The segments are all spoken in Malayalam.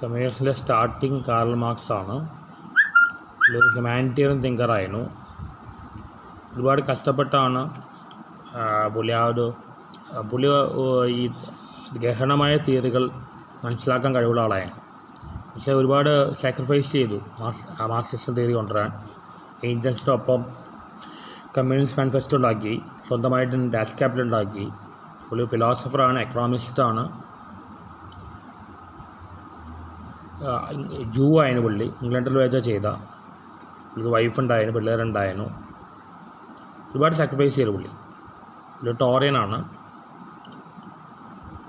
കമ്മ്യൂണിസ്റ്റിന്റെ സ്റ്റാർട്ടിങ് കാർൽ മാർക്സ് ആണ്. ഒരു ഹ്യൂമാനിറ്റേറിയൻ തിങ്കറായിരുന്നു ഒരുപാട് കഷ്ടപ്പെട്ടാണ് പുലി ആ ഒരു പുലി ഈ ഗഹനമായ തിയറികൾ മനസ്സിലാക്കാൻ കഴിവുള്ള ആളായിരുന്നു പക്ഷേ ഒരുപാട് സാക്രിഫൈസ് ചെയ്തു മാർക്സ് മാർക്സിസ്റ്റ് തിയറി കൊണ്ടുവരാൻ. ഏഞ്ചൽസിനൊപ്പം കമ്മ്യൂണിസ്റ്റ് മാനിഫെസ്റ്റോ ഉണ്ടാക്കി സ്വന്തമായിട്ട് ഡാസ് ക്യാപിറ്റൽ ഉണ്ടാക്കി. പുള്ളി ഫിലോസഫറാണ് എക്കണോമിസ്റ്റാണ് ജൂ ആയിരുന്നു പുള്ളി. ഇംഗ്ലണ്ടിൽ വെച്ചാൽ ചെയ്ത. പുള്ളിക്ക് വൈഫ് ഉണ്ടായിരുന്നു പിള്ളേരുണ്ടായിരുന്നു ഒരുപാട് സാക്രിഫൈസ് ചെയ്തു പുള്ളി. പുള്ളി ടോറിയനാണ്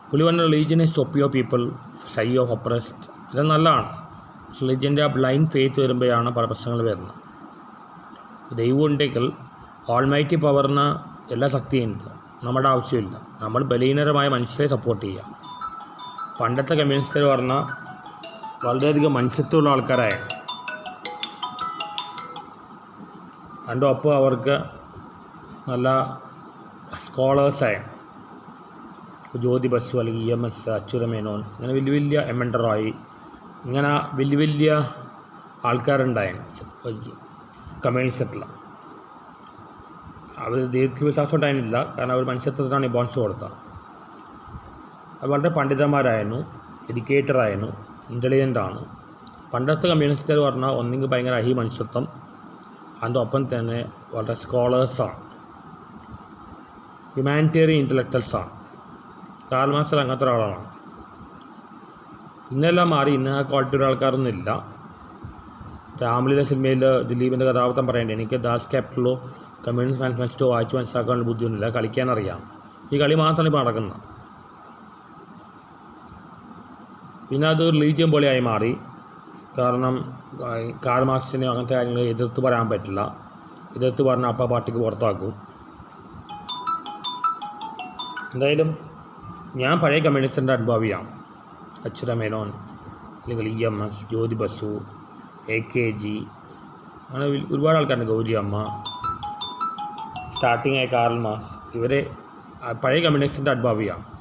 പുള്ളി പറഞ്ഞ religion is your people sigh of oppressed ഇത് നല്ലതാണ്. റിലീജിയന്റെ ആ ബ്ലൈൻഡ് ഫെയ്ത്ത് വരുമ്പോഴാണ് പല പ്രശ്നങ്ങൾ വരുന്നത്. ദൈവം ഉണ്ടെങ്കിൽ ഓൾമൈറ്റി പവറിന് എല്ലാ ശക്തിയുണ്ട് നമ്മുടെ ആവശ്യമില്ല. നമ്മൾ ബലീനരമായ മനുഷ്യരെ സപ്പോർട്ട് ചെയ്യുക പണ്ടത്തെ കമ്മ്യൂണിസ്റ്റുകാർ പറഞ്ഞാൽ വളരെയധികം മനുഷ്യത്വമുള്ള ആൾക്കാരായ അതിന്റെ ഒപ്പം അവർക്ക് നല്ല സ്കോളേഴ്സായ ജ്യോതി ബസു അല്ലെങ്കിൽ ഇ എം എസ് അച്യുതമേനോൻ ഇങ്ങനെ വലിയ വലിയ എം എൻ റോയ് ഇങ്ങനെ വലിയ വലിയ ആൾക്കാരുണ്ടായിരുന്നു കമ്മ്യൂണിസ്റ്റത്തിൽ അവർ ദീർഘവിശ്വാസം ഉണ്ടായിരുന്നില്ല. കാരണം അവർ മനുഷ്യത്വത്തിനാണ് ഇമ്പോൺസ് കൊടുത്തത് വളരെ പണ്ഡിതന്മാരായിരുന്നു എഡ്യൂക്കേറ്ററായിരുന്നു ഇന്റലിജന്റ് ആണ് പണ്ടത്തെ കമ്മ്യൂണിസ്റ്റുകാർ പറഞ്ഞാൽ ഒന്നെങ്കിൽ ഭയങ്കര അഹി മനുഷ്യത്വം അതിന്റെ ഒപ്പം തന്നെ വളരെ സ്കോളേഴ്സാണ്. ഹ്യൂമാനിറ്റേറിയൻ ഇന്റലക്ച്വൽസാണ്. കാൽ മാസ്റ്റർ അങ്ങനത്തെ ഒരാളാണ്. ഇന്നെല്ലാം മാറി ഇന്ന ക്വാളിറ്റി ഒരു ആൾക്കാരൊന്നും ഇല്ല. രാമലീല സിനിമയിൽ ദിലീപിന്റെ കഥാപാത്രം പറയേണ്ടത് എനിക്ക് ദാസ് ക്യാപിറ്റലോ കമ്മ്യൂണിസ്റ്റ് മാനിഫെസ്റ്റോ വായിച്ച് മനസ്സിലാക്കാനുള്ള ബുദ്ധിയൊന്നുമില്ല കളിക്കാനറിയാം. ഈ കളി മാത്രമാണ് ഇപ്പോൾ നടക്കുന്നത്. പിന്നെ അത് റിലീജിയൻ പോലെയായി മാറി. കാരണം കാൾ മാർക്സിനെ അങ്ങനത്തെ കാര്യങ്ങൾ എതിർത്ത് പറയാൻ പറ്റില്ല. എതിർത്ത് പറഞ്ഞാൽ അപ്പ പാർട്ടിക്ക് പുറത്താക്കും. എന്തായാലും ഞാൻ പഴയ കമ്മ്യൂണിസ്റ്റിന്റെ അനുഭാവിയാണ്. അച്യുത മേനോൻ അല്ലെങ്കിൽ E M S Jyoti Basu A K G അങ്ങനെ ഒരുപാട് ആൾക്കാരുണ്ട്. ഗൗരി അമ്മ സ്റ്റാർട്ടിങ് ആയ കാർൽ മാർക്സ്. ഇവരെ പഴയ കമ്മ്യൂണിസ്റ്റിന്റെ അനുഭാവിയാണ്.